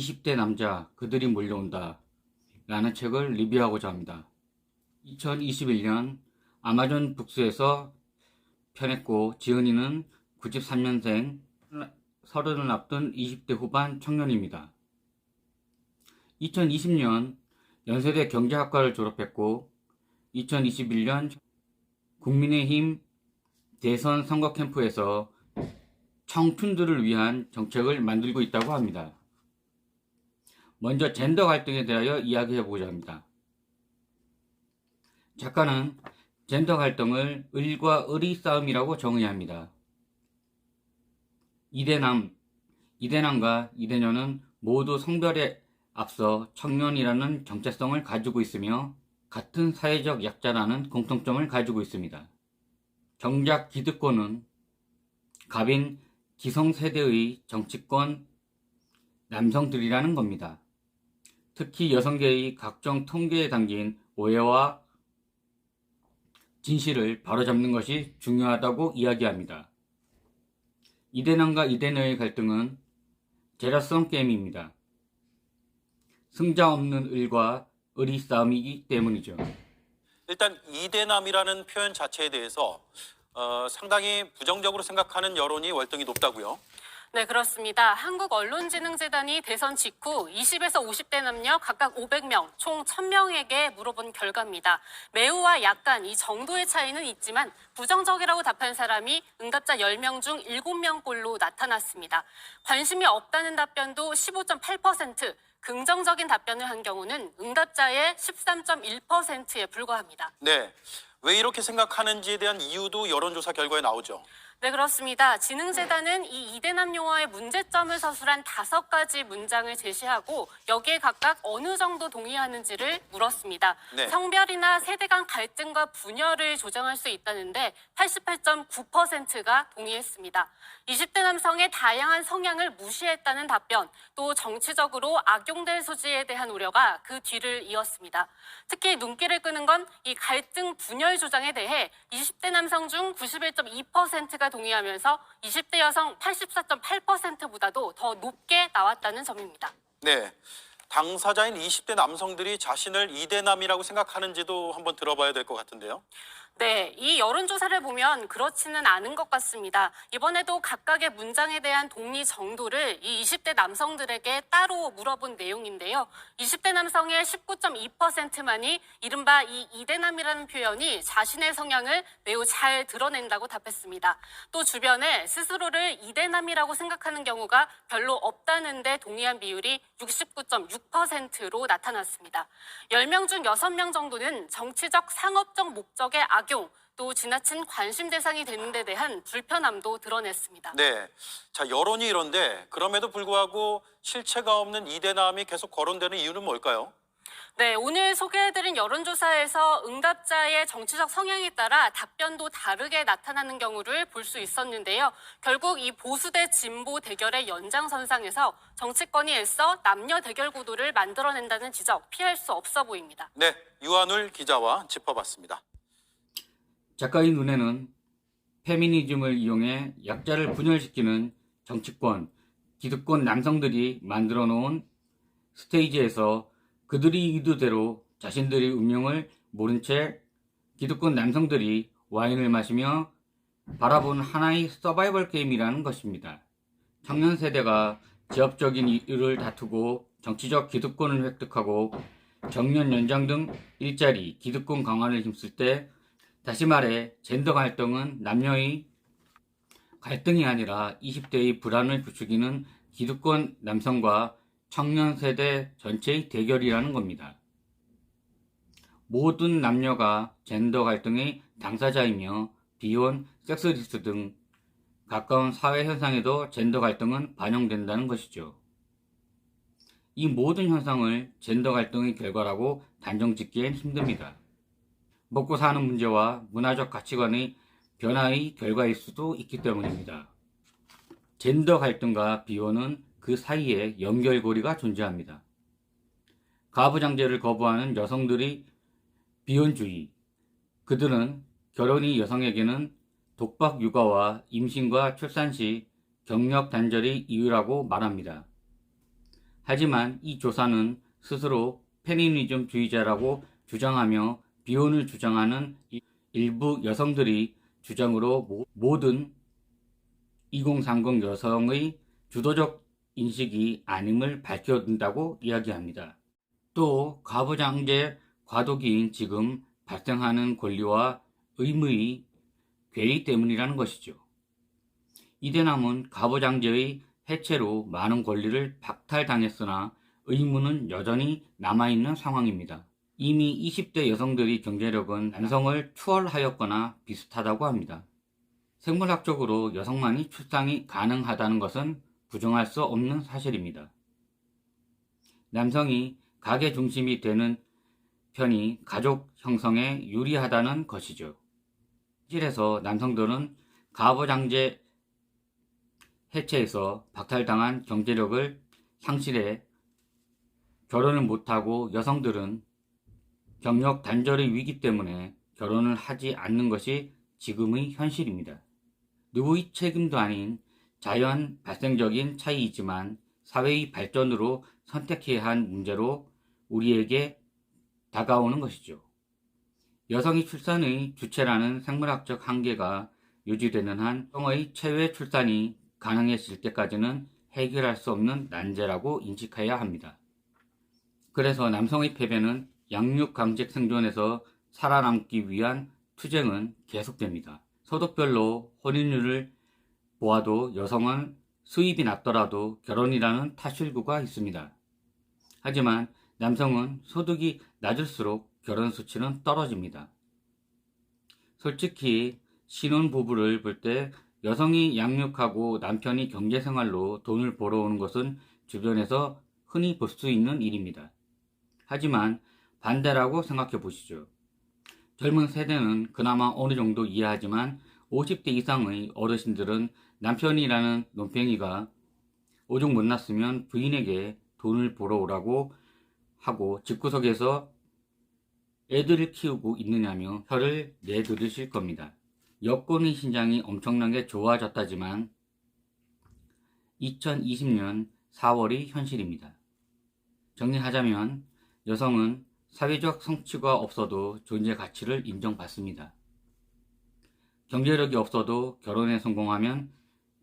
20대 남자 그들이 몰려온다 라는 책을 리뷰하고자 합니다. 2021년 아마존 북스에서 펴냈고 지은이는 93년생 서른을 앞둔 20대 후반 청년입니다. 2020년 연세대 경제학과를 졸업했고 2021년 국민의힘 대선 선거 캠프에서 청춘들을 위한 정책을 만들고 있다고 합니다. 먼저 젠더 갈등에 대하여 이야기해 보고자 합니다. 작가는 젠더 갈등을 을과 을의 싸움이라고 정의합니다. 이대남, 이대남과 이대녀는 모두 성별에 앞서 청년이라는 정체성을 가지고 있으며 같은 사회적 약자라는 공통점을 가지고 있습니다. 정작 기득권은 갑인 기성세대의 정치권 남성들이라는 겁니다. 특히 여성계의 각종 통계에 담긴 오해와 진실을 바로잡는 것이 중요하다고 이야기합니다. 이대남과 이대녀의 갈등은 제라성 게임입니다. 승자 없는 을과 을이 싸움이기 때문이죠. 일단 이대남이라는 표현 자체에 대해서 어, 상당히 부정적으로 생각하는 여론이 월등히 높다고요. 네, 그렇습니다. 한국언론진흥재단이 대선 직후 20에서 50대 남녀 각각 500명, 총 1000명에게 물어본 결과입니다. 매우와 약간 이 정도의 차이는 있지만 부정적이라고 답한 사람이 응답자 10명 중 7명꼴로 나타났습니다. 관심이 없다는 답변도 15.8%, 긍정적인 답변을 한 경우는 응답자의 13.1%에 불과합니다. 네. 왜 이렇게 생각하는지에 대한 이유도 여론조사 결과에 나오죠. 네, 그렇습니다. 진흥재단은 이 이대남 용어의 문제점을 서술한 다섯 가지 문장을 제시하고 여기에 각각 어느 정도 동의하는지를 물었습니다. 네. 성별이나 세대 간 갈등과 분열을 조정할 수 있다는데 88.9%가 동의했습니다. 20대 남성의 다양한 성향을 무시했다는 답변, 또 정치적으로 악용될 소지에 대한 우려가 그 뒤를 이었습니다. 특히 눈길을 끄는 건 이 갈등 분열 조장에 대해 20대 남성 중 91.2%가 동의하면서 20대 여성 84.8%보다도 더 높게 나왔다는 점입니다. 네. 당사자인 20대 남성들이 자신을 이대남이라고 생각하는지도 한번 들어봐야 될 것 같은데요. 네, 이 여론조사를 보면 그렇지는 않은 것 같습니다. 이번에도 각각의 문장에 대한 동의 정도를 이 20대 남성들에게 따로 물어본 내용인데요. 20대 남성의 19.2%만이 이른바 이 이대남이라는 표현이 자신의 성향을 매우 잘 드러낸다고 답했습니다. 또 주변에 스스로를 이대남이라고 생각하는 경우가 별로 없다는데 동의한 비율이 69.6%로 나타났습니다. 10명 중 6명 정도는 정치적 상업적 목적의 악 용또 지나친 관심 대상이 되는 데 대한 불편함도 드러냈습니다. 네. 자, 여론이 이런데 그럼에도 불구하고 실체가 없는 이대남이 계속 거론되는 이유는 뭘까요? 네, 오늘 소개해드린 여론조사에서 응답자의 정치적 성향에 따라 답변도 다르게 나타나는 경우를 볼 수 있었는데요. 결국 이 보수 대 진보 대결의 연장선상에서 정치권이 애써 남녀 대결 구도를 만들어낸다는 지적 피할 수 없어 보입니다. 네. 유한울 기자와 짚어봤습니다. 작가의 눈에는 페미니즘을 이용해 약자를 분열시키는 정치권, 기득권 남성들이 만들어 놓은 스테이지에서 그들이 의도대로 자신들의 운명을 모른 채 기득권 남성들이 와인을 마시며 바라본 하나의 서바이벌 게임이라는 것입니다. 청년 세대가 지역적인 이유를 다투고 정치적 기득권을 획득하고 정년 연장 등 일자리, 기득권 강화를 힘쓸 때 다시 말해 젠더 갈등은 남녀의 갈등이 아니라 20대의 불안을 부추기는 기득권 남성과 청년 세대 전체의 대결이라는 겁니다. 모든 남녀가 젠더 갈등의 당사자이며 비혼, 섹스리스 등 가까운 사회 현상에도 젠더 갈등은 반영된다는 것이죠. 이 모든 현상을 젠더 갈등의 결과라고 단정 짓기엔 힘듭니다. 먹고 사는 문제와 문화적 가치관의 변화의 결과일 수도 있기 때문입니다. 젠더 갈등과 비혼은 그 사이에 연결고리가 존재합니다. 가부장제를 거부하는 여성들이 비혼주의. 그들은 결혼이 여성에게는 독박 육아와 임신과 출산 시 경력 단절이 이유라고 말합니다. 하지만 이 조사는 스스로 페미니즘 주의자라고 주장하며 비혼을 주장하는 이- 일부 여성들이 주장으로 모- 모든 2030 여성의 주도적 인식이 아님을 밝혀둔다고 이야기합니다. 또 가부장제 과도기인 지금 발생하는 권리와 의무의 괴리 때문이라는 것이죠. 이대남은 가부장제의 해체로 많은 권리를 박탈당했으나 의무는 여전히 남아있는 상황입니다. 이미 20대 여성들의 경제력은 남성을 추월하였거나 비슷하다고 합니다. 생물학적으로 여성만이 출산이 가능하다는 것은 부정할 수 없는 사실입니다. 남성이 가계 중심이 되는 편이 가족 형성에 유리하다는 것이죠. 실에서 남성들은 가부장제 해체에서 박탈당한 경제력을 상실해 결혼을 못하고 여성들은 경력 단절의 위기 때문에 결혼을 하지 않는 것이 지금의 현실입니다. 누구의 책임도 아닌 자연 발생적인 차이이지만 사회의 발전으로 선택해야 한 문제로 우리에게 다가오는 것이죠. 여성이 출산의 주체라는 생물학적 한계가 유지되는 한 성의 체외 출산이 가능해질 때까지는 해결할 수 없는 난제라고 인식해야 합니다. 그래서 남성의 패배는 양육 강직 생존에서 살아남기 위한 투쟁은 계속됩니다. 소득별로 혼인율을 보아도 여성은 수입이 낮더라도 결혼이라는 타실구가 있습니다. 하지만 남성은 소득이 낮을수록 결혼 수치는 떨어집니다. 솔직히 신혼부부를 볼 때 여성이 양육하고 남편이 경제생활로 돈을 벌어오는 것은 주변에서 흔히 볼 수 있는 일입니다. 하지만 반대라고 생각해 보시죠. 젊은 세대는 그나마 어느 정도 이해하지만 50대 이상의 어르신들은 남편이라는 논팽이가 오죽 못났으면 부인에게 돈을 벌어 오라고 하고 집구석에서 애들을 키우고 있느냐며 혀를 내두르실 겁니다. 여권의 신장이 엄청나게 좋아졌다지만 2020년 4월이 현실입니다. 정리하자면 여성은 사회적 성취가 없어도 존재 가치를 인정받습니다. 경제력이 없어도 결혼에 성공하면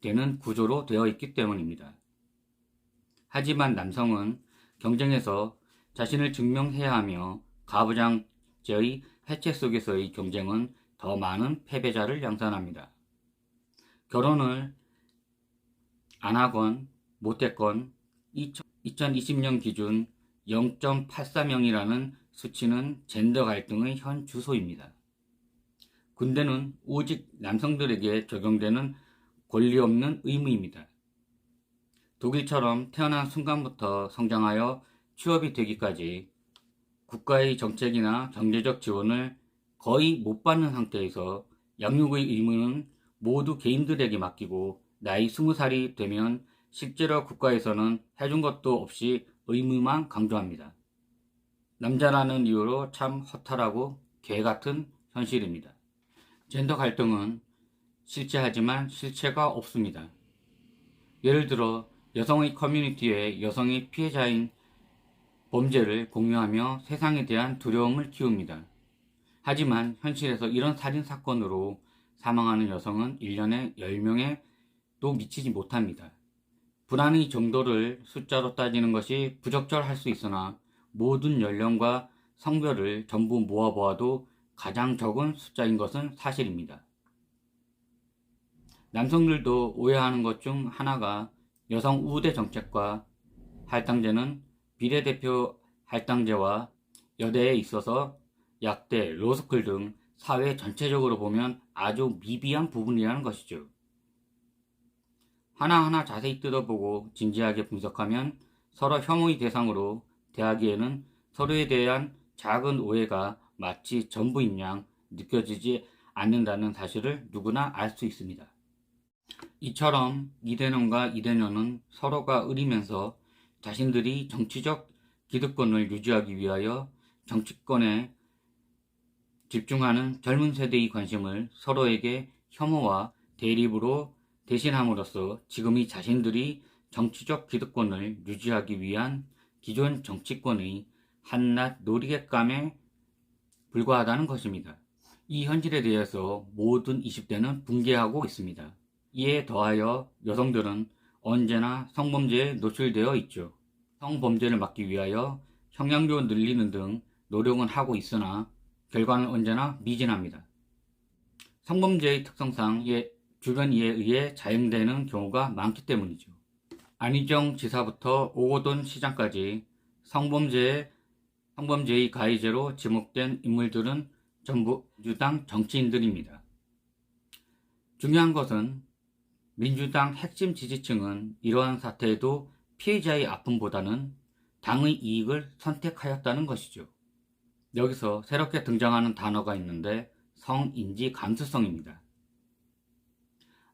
되는 구조로 되어 있기 때문입니다. 하지만 남성은 경쟁에서 자신을 증명해야 하며 가부장제의 해체 속에서의 경쟁은 더 많은 패배자를 양산합니다. 결혼을 안 하건 못했건 2020년 기준 0.84명이라는 수치는 젠더 갈등의 현 주소입니다. 군대는 오직 남성들에게 적용되는 권리 없는 의무입니다. 독일처럼 태어난 순간부터 성장하여 취업이 되기까지 국가의 정책이나 경제적 지원을 거의 못 받는 상태에서 양육의 의무는 모두 개인들에게 맡기고 나이 20살이 되면 실제로 국가에서는 해준 것도 없이 의무만 강조합니다. 남자라는 이유로 참 허탈하고 개 같은 현실입니다. 젠더 갈등은 실제하지만 실체가 없습니다. 예를 들어 여성의 커뮤니티에 여성이 피해자인 범죄를 공유하며 세상에 대한 두려움을 키웁니다. 하지만 현실에서 이런 살인 사건으로 사망하는 여성은 1년에 10명에 또 미치지 못합니다. 불안의 정도를 숫자로 따지는 것이 부적절할 수 있으나 모든 연령과 성별을 전부 모아보아도 가장 적은 숫자인 것은 사실입니다. 남성들도 오해하는 것 중 하나가 여성 우대 정책과 할당제는 비례대표 할당제와 여대에 있어서 약대, 로스쿨 등 사회 전체적으로 보면 아주 미비한 부분이라는 것이죠. 하나하나 자세히 뜯어보고 진지하게 분석하면 서로 혐오의 대상으로 대하기에는 서로에 대한 작은 오해가 마치 전부인 양 느껴지지 않는다는 사실을 누구나 알 수 있습니다. 이처럼 이대년과 이대년은 서로가 의리면서 자신들이 정치적 기득권을 유지하기 위하여 정치권에 집중하는 젊은 세대의 관심을 서로에게 혐오와 대립으로 대신함으로써 지금의 자신들이 정치적 기득권을 유지하기 위한 기존 정치권의 한낱 놀이객감에 불과하다는 것입니다. 이 현실에 대해서 모든 20대는 붕괴하고 있습니다. 이에 더하여 여성들은 언제나 성범죄에 노출되어 있죠. 성범죄를 막기 위하여 형량도 늘리는 등 노력은 하고 있으나 결과는 언제나 미진합니다. 성범죄의 특성상 예- 주변 이에 의해 자행되는 경우가 많기 때문이죠. 안희정 지사부터 오고돈 시장까지 성범죄의, 성범죄의 가해자로 지목된 인물들은 전부 민주당 정치인들입니다. 중요한 것은 민주당 핵심 지지층은 이러한 사태에도 피해자의 아픔보다는 당의 이익을 선택하였다는 것이죠. 여기서 새롭게 등장하는 단어가 있는데 성인지 감수성입니다.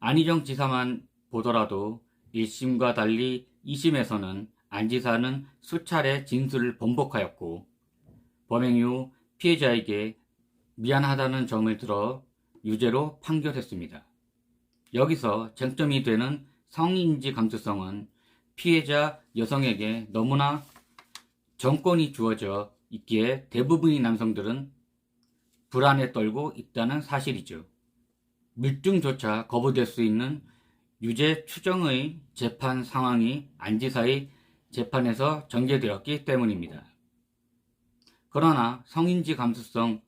안희정 지사만 보더라도 1심과 달리 2심에서는 안 지사는 수차례 진술을 번복하였고 범행 이후 피해자에게 미안하다는 점을 들어 유죄로 판결했습니다. 여기서 쟁점이 되는 성인지 감수성은 피해자 여성에게 너무나 정권이 주어져 있기에 대부분의 남성들은 불안에 떨고 있다는 사실이죠. 밀증조차 거부될 수 있는 유죄 추정의 재판 상황이 안지사의 재판에서 전개되었기 때문입니다. 그러나 성인지 감수성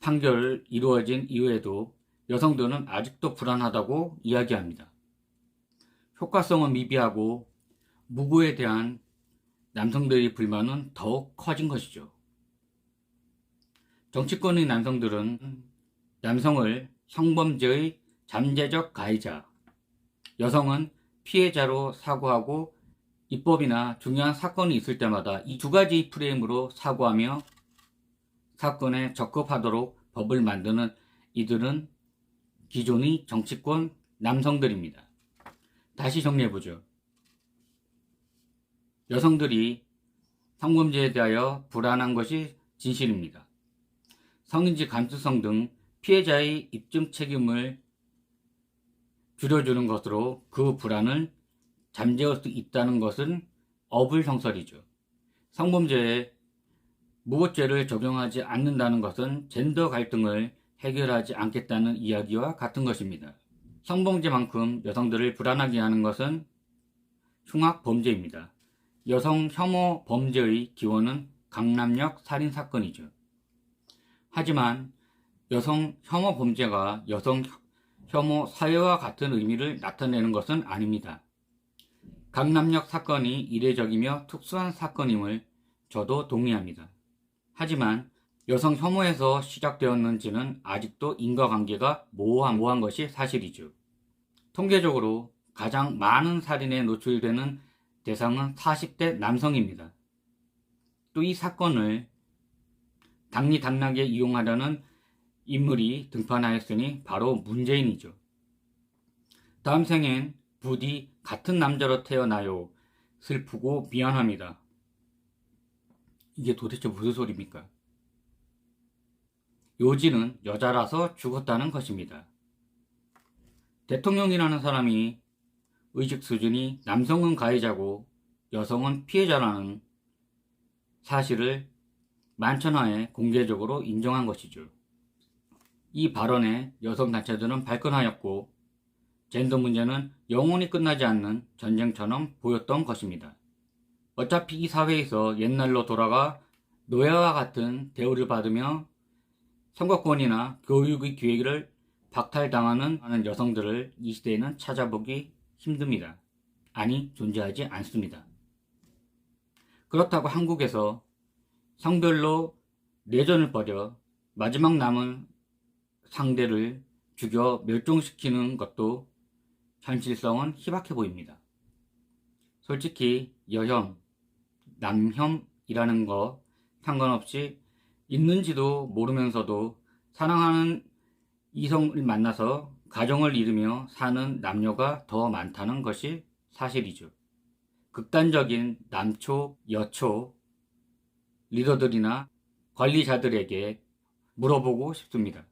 판결 이루어진 이후에도 여성들은 아직도 불안하다고 이야기합니다. 효과성은 미비하고 무고에 대한 남성들의 불만은 더욱 커진 것이죠. 정치권의 남성들은 남성을 성범죄의 잠재적 가해자, 여성은 피해자로 사고하고 입법이나 중요한 사건이 있을 때마다 이 두 가지 프레임으로 사고하며 사건에 적합하도록 법을 만드는 이들은 기존의 정치권 남성들입니다. 다시 정리해보죠. 여성들이 성범죄에 대하여 불안한 것이 진실입니다. 성인지 감수성 등 피해자의 입증 책임을 줄여주는 것으로 그 불안을 잠재울 수 있다는 것은 어불성설이죠. 성범죄에 무고죄를 적용하지 않는다는 것은 젠더 갈등을 해결하지 않겠다는 이야기와 같은 것입니다. 성범죄만큼 여성들을 불안하게 하는 것은 흉악 범죄입니다. 여성 혐오 범죄의 기원은 강남역 살인 사건이죠. 하지만 여성 혐오 범죄가 여성 혐오 사회와 같은 의미를 나타내는 것은 아닙니다. 강남역 사건이 이례적이며 특수한 사건임을 저도 동의합니다. 하지만 여성 혐오에서 시작되었는지는 아직도 인과관계가 모호한, 모호한 것이 사실이죠. 통계적으로 가장 많은 살인에 노출되는 대상은 40대 남성입니다. 또 이 사건을 당리당락에 이용하려는 인물이 등판하였으니 바로 문재인이죠. 다음 생엔 부디 같은 남자로 태어나요. 슬프고 미안합니다. 이게 도대체 무슨 소리입니까? 요지는 여자라서 죽었다는 것입니다. 대통령이라는 사람이 의식 수준이 남성은 가해자고 여성은 피해자라는 사실을 만천하에 공개적으로 인정한 것이죠. 이 발언에 여성단체들은 발끈하였고 젠더 문제는 영원히 끝나지 않는 전쟁처럼 보였던 것입니다. 어차피 이 사회에서 옛날로 돌아가 노예와 같은 대우를 받으며 선거권이나 교육의 기회를 박탈당하는 여성들을 이 시대에는 찾아보기 힘듭니다. 아니, 존재하지 않습니다. 그렇다고 한국에서 성별로 내전을 벌여 마지막 남은 상대를 죽여 멸종시키는 것도 현실성은 희박해 보입니다. 솔직히 여혐, 남혐이라는 거 상관없이 있는지도 모르면서도 사랑하는 이성을 만나서 가정을 이루며 사는 남녀가 더 많다는 것이 사실이죠. 극단적인 남초, 여초 리더들이나 관리자들에게 물어보고 싶습니다.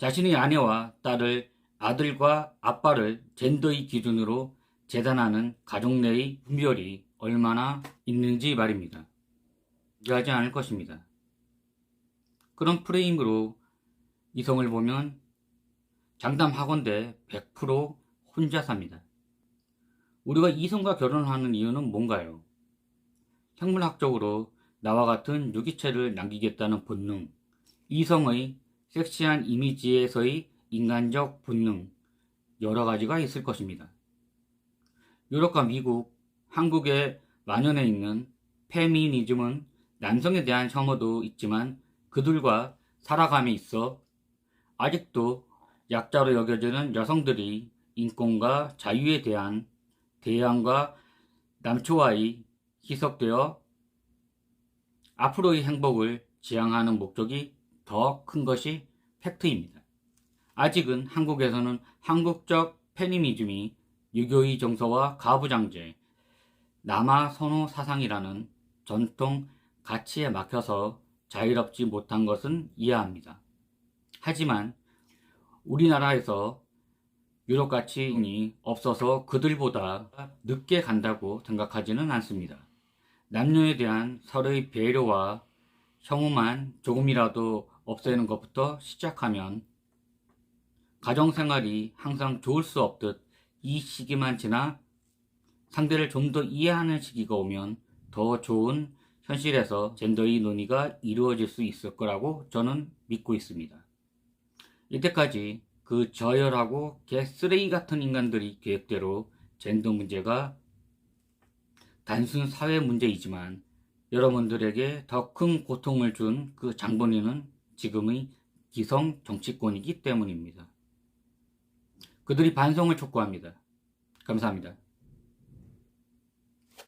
자신의 아내와 딸을 아들과 아빠를 젠더의 기준으로 재단하는 가족 내의 분별이 얼마나 있는지 말입니다. 이해하지 않을 것입니다. 그런 프레임으로 이성을 보면 장담하건대 100% 혼자 삽니다. 우리가 이성과 결혼하는 이유는 뭔가요? 생물학적으로 나와 같은 유기체를 남기겠다는 본능, 이성의 섹시한 이미지에서의 인간적 본능, 여러 가지가 있을 것입니다. 유럽과 미국, 한국에 만연해 있는 페미니즘은 남성에 대한 혐오도 있지만 그들과 살아감에 있어 아직도 약자로 여겨지는 여성들이 인권과 자유에 대한 대안과 남초와의 희석되어 앞으로의 행복을 지향하는 목적이 더 큰 것이 팩트입니다. 아직은 한국에서는 한국적 페미니즘이 유교의 정서와 가부장제, 남아 선호 사상이라는 전통 가치에 막혀서 자유롭지 못한 것은 이해합니다. 하지만 우리나라에서 유럽 가치인이 없어서 그들보다 늦게 간다고 생각하지는 않습니다. 남녀에 대한 서로의 배려와 혐오만 조금이라도 없애는 것부터 시작하면 가정생활이 항상 좋을 수 없듯 이 시기만 지나 상대를 좀 더 이해하는 시기가 오면 더 좋은 현실에서 젠더의 논의가 이루어질 수 있을 거라고 저는 믿고 있습니다. 이때까지 그 저열하고 개쓰레기 같은 인간들이 계획대로 젠더 문제가 단순 사회 문제이지만 여러분들에게 더 큰 고통을 준 그 장본인은 지금의 기성 정치권이기 때문입니다. 그들이 반성을 촉구합니다. 감사합니다.